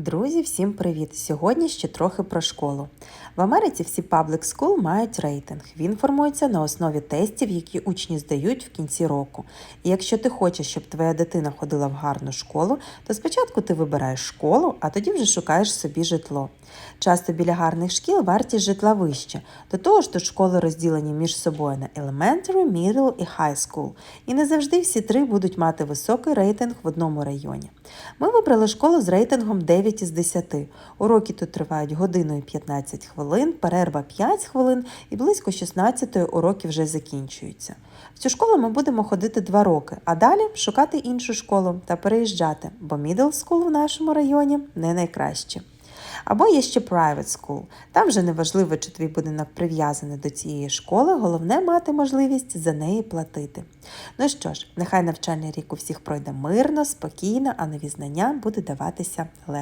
Друзі, всім привіт! Сьогодні ще трохи про школу. В Америці всі public school мають рейтинг. Він формується на основі тестів, які учні здають в кінці року. І якщо ти хочеш, щоб твоя дитина ходила в гарну школу, то спочатку ти вибираєш школу, а тоді вже шукаєш собі житло. Часто біля гарних шкіл вартість житла вища. До того ж, тут школи розділені між собою на elementary, middle і high school. І не завжди всі три будуть мати високий рейтинг в одному районі. Ми вибрали школу з рейтингом 9 із 10. Уроки тут тривають годину і 15 хвилин, перерва 5 хвилин і близько 16 уроки вже закінчуються. В цю школу ми будемо ходити 2 роки, а далі шукати іншу школу та переїжджати, бо middle school в нашому районі не найкраще. Або є ще private school. Там вже не важливо, чи твій будинок прив'язаний до цієї школи, головне мати можливість за неї платити. Ну що ж, нехай навчальний рік у всіх пройде мирно, спокійно, а нові знання буде даватися легко.